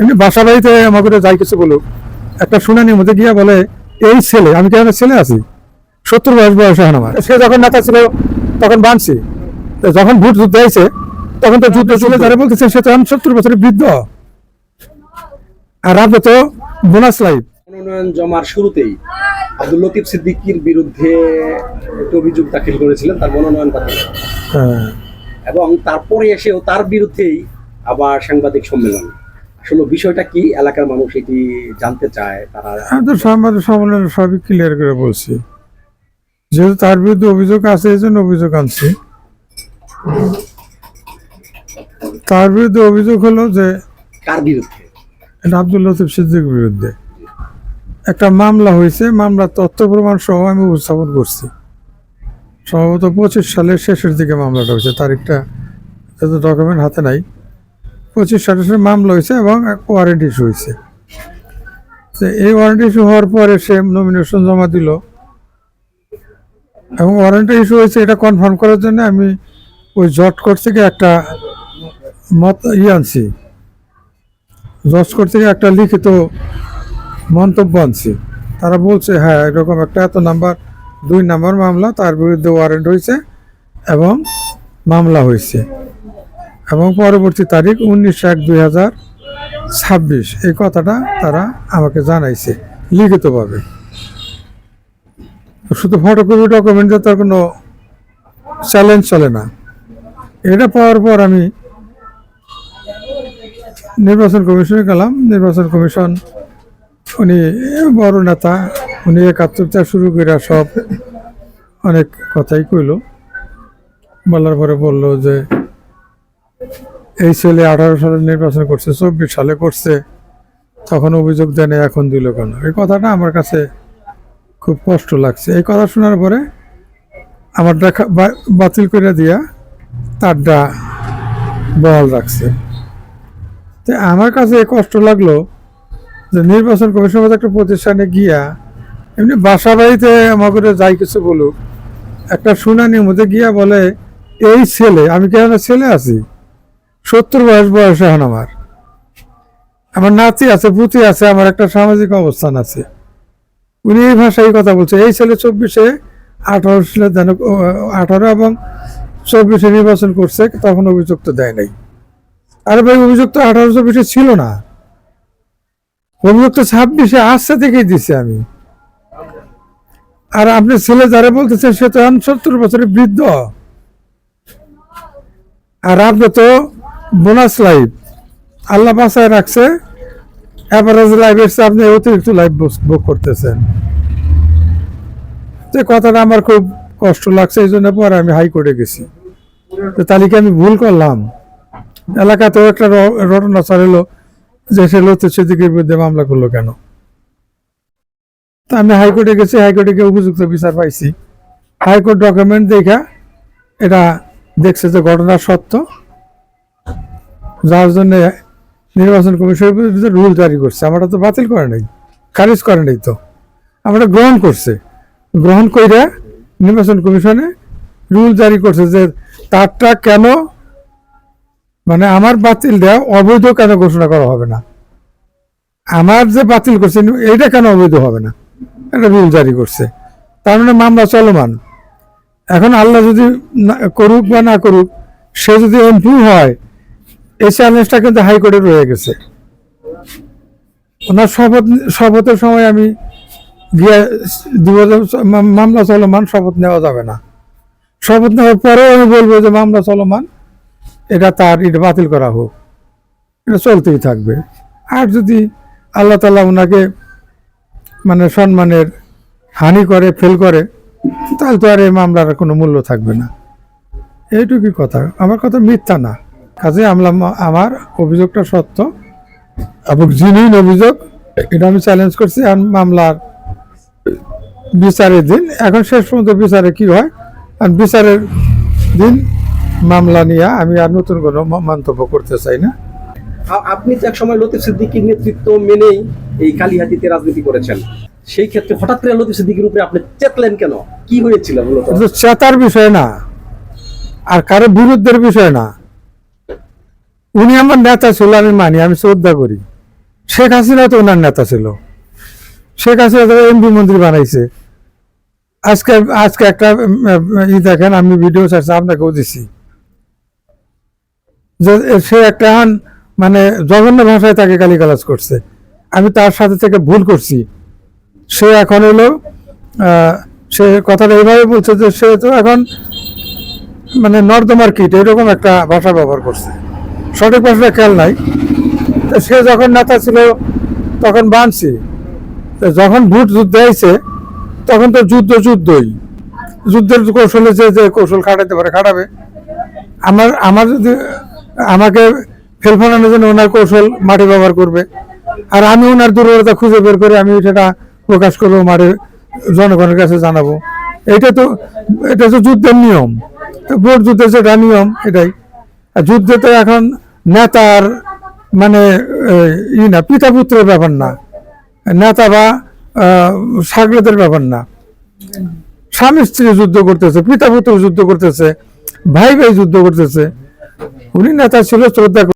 এমনি বাসা বাড়িতে আমাকে যাই কিছু বলুক। একটা শুনানির মধ্যে গিয়া বলে এই ছেলে আমি কেন ছেলে আছি? সত্তর বয়স বয়স এখন আমার। সে যখন নেতা ছিল তখন বানছি। তো যখন ভোট যুদ্ধ হয়েছে তখন তো যুদ্ধ চলে যারা বলতেছে সে তখন সত্তর বছরের বৃদ্ধ। আর আপনি তো বোনাস লাইফ মনোনয়ন জমার শুরুতেই আব্দুল লতিফ সিদ্দিকীর বিরুদ্ধে একটি অভিযোগ দাখিল করেছিলেন তার মনোনয়ন বাতিল হ্যাঁ। এবং তারপরে এসেও তার বিরুদ্ধেই আবার সাংবাদিক সম্মেলন। আসলে বিষয়টা কি? এলাকার মানুষ এটি জানতে চায় তারা আমি তো সাংবাদিক সম্মেলনে সবই ক্লিয়ার করে বলছি। যেহেতু তার বিরুদ্ধে অভিযোগ আছে এই জন্য অভিযোগ আনছি। তার বিরুদ্ধে অভিযোগ হলো যে কার বিরুদ্ধে? এটা আব্দুল লতিফ সিদ্দিকের বিরুদ্ধে। একটা মামলা হয়েছে মামলার তথ্য প্রমাণ সহ আমি উপস্থাপন করছি। সম্ভবত পঁচিশ সালের শেষের দিকে মামলাটা হয়েছে তারিখটা ডকুমেন্ট হাতে নাই। পঁচিশ সালে মামলা হয়েছে এবং ওয়ারেন্ট ইস্যু হয়েছে। তো এই ওয়ারেন্ট ইস্যু হওয়ার পরে সে নমিনেশন জমা দিল। এবং ওয়ারেন্ট ইস্যু হয়েছে, এটা কনফার্ম করার জন্য আমি ওই জট কোর্ট থেকে একটা মত ইয়ে আনছি। জজ কোর্ট থেকে একটা লিখিত মন্তব্য আনছি। তারা বলছে হ্যাঁ এরকম একটা এত নাম্বার, দুই নাম্বার মামলা, তার বিরুদ্ধে ওয়ারেন্ট হয়েছে এবং মামলা হয়েছে। এবং পরবর্তী তারিখ উনিশ এক দুই হাজার ছাব্বিশ। এই কথাটা তারা আমাকে জানাইছে লিখিতভাবে। শুধু ফটোকপি ডকুমেন্টে তার কোনো চ্যালেঞ্জ চলে না। এটা পাওয়ার পর আমি নির্বাচন কমিশনে গেলাম। নির্বাচন কমিশন উনি বড় নেতা, উনি একাত্তরটা শুরু করে সব অনেক কথাই কইল। বলার পরে বলল যে এই ছেলে আঠারো সালে নির্বাচন করছে চব্বিশ সালে করছে তখন অভিযোগ দেয় নাই, এখন দিল কেন? এই কথাটা আমার কাছে খুব কষ্ট লাগছে। এই কথা শোনার পরে আমার দেখা বাতিল করে দিয়া তারটা বহাল রাখছে। তো আমার কাছে কষ্ট লাগল যে নির্বাচন কমিশন একটা প্রতিষ্ঠানে গিয়া এমনি বাসা বাড়িতে আমাকে যাই কিছু বলুক একটা শুনানির মধ্যে গিয়া বলে এই ছেলে আমি কেন ছেলে আছি? সত্তর বয়স বয়স এখন আমার। আমার নাতি আছে, পুতি আছে, আমার একটা সামাজিক অবস্থান আছে। উনি এই ভাষায় কথা বলছে, এই ছেলে চব্বিশে আঠারো সালে যেন আঠারো এবং চব্বিশে নির্বাচন করছে, তখন অভিযুক্ত দেয় নাই। আরে ভাই অভিযুক্ত আঠারো চব্বিশে ছিল না। অভিযুক্ত ছাব্বিশে আসছে থেকেই দিছি আমি। আর আপনি ছেলে যারা বলতেছেন, সে তো সত্তর বছরের বৃদ্ধ। আর আপনি তো বোনাস লাইফ আল্লাহ বাসায় রাখছে অ্যাভারেজ লাইফ এসে আপনি অতিরিক্ত লাইফ বুক করতেছেন। তো কথাটা আমার খুব কষ্ট লাগছে, এই জন্য পরে আমি হাই হাইকোর্টে গেছি। তো তালিকা আমি ভুল করলাম। এলাকাতেও একটা রটনা চালালো যে সে লতিফ সিদ্দিকের বিরুদ্ধে মামলা করল কেন? তা আমি হাইকোর্টে গেছি হাইকোর্টে গিয়ে উপযুক্ত বিচার পাইছি। হাইকোর্ট ডকুমেন্ট দেখা, এটা দেখছে যে ঘটনা সত্য। যার জন্য নির্বাচন কমিশনের বিরুদ্ধে রুল জারি করছে। আমরা তো বাতিল করে নাই, খারিজ করে নাই তো। আমরা গ্রহণ করছে। গ্রহণ কইরা নির্বাচন কমিশনে রুল জারি করছে যে তারটা কেন মানে আমার বাতিল দেওয়া অবৈধ কেন ঘোষণা করা হবে না? আমার যে বাতিল করছে, এইটা কেন অবৈধ হবে না? একটা রুল জারি করছে। তার মানে মামলা চলমান। এখন আল্লাহ যদি করুক বা না করুক, সে যদি এমপি হয় এই চ্যালেঞ্জটা কিন্তু হাইকোর্টে রয়ে গেছে। ওনার শপথ, শপথের সময় আমি গিয়ে মামলা চলমান শপথ নেওয়া যাবে না। শপথ নেওয়ার পরেও আমি বলব যে মামলা চলমান, এটা তার, এটা বাতিল করা হোক। এটা চলতেই থাকবে। আর যদি আল্লাহ তালা ওনাকে মানে সম্মানের হানি করে, ফেল করে, তাহলে তো আর এই মামলার কোনো মূল্য থাকবে না। এইটুকুই কথা। আমার কথা মিথ্যা না। কাজে আমলা আমার অভিযোগটা সত্য এবং জিনুইন অভিযোগ এটা আমি চ্যালেঞ্জ করছি আর মামলার বিচারের দিন। এখন শেষ পর্যন্ত বিচারে কি হয়? আর বিচারের দিন মামলা নিয়ে আমি আর নতুন কোনো মন্তব্য করতে চাই না। আপনি তো এক সময় লতিফ সিদ্দিকীর নেতৃত্ব মেনেই এই কালিহাতিতে রাজনীতি করেছেন সেই ক্ষেত্রে হঠাৎ করে লতিফ সিদ্দিকীর উপরে আপনি চেতলেন কেন? কি হয়েছিল মূলত? চেতার বিষয় না আর কারও বিরুদ্ধের বিষয় না। উনি আমার নেতা ছিল, আমি মানি, আমি শ্রদ্ধা করি। শেখ হাসিনা তো ওনার নেতা ছিল। শেখ হাসিনা তো এমপি মন্ত্রী বানাইছে। আজকে আজকে একটা ই দেখেন, আমি ভিডিও চাচ্ছি আপনাকেও দিছি। যে, সে একটা মানে জঘন্য ভাষায় তাকে গালিগালাজ করছে। আমি তার সাথে থেকে ভুল করছি। সে এখন হলো সে কথাটা এইভাবে বলছে যে সে তো এখন মানে নর্দমার কিট, এরকম একটা ভাষা ব্যবহার করছে। সঠিক ভাষাটা খেয়াল নাই। সে যখন নেতা ছিল, তখন বানছি। তো যখন ভোট যুদ্ধ হয়েছে তখন তো যুদ্ধ যুদ্ধই। যুদ্ধের কৌশলে যে যে কৌশল খাটাতে পারে, খাটাবে। আমার আমার যদি, আমাকে ফেল ফেলানোর জন্য ওনার কৌশল মাঠে ব্যবহার করবে। আর আমি ওনার দুর্বলতা খুঁজে বের করে আমি সেটা প্রকাশ করব, মাঠে জনগণের কাছে জানাব। এটা তো এটা তো যুদ্ধের নিয়ম। তো ভোট যুদ্ধের যেটা নিয়ম, এটাই। যুদ্ধে তো এখন নেতার মানে ই না পিতা পুত্রের ব্যাপার না। নেতা বা সাগরদের ব্যাপার না। স্বামী স্ত্রী যুদ্ধ করতেছে পিতা পুত্র যুদ্ধ করতেছে ভাই ভাই যুদ্ধ করতেছে। উনি নেতা ছিল, শ্রদ্ধা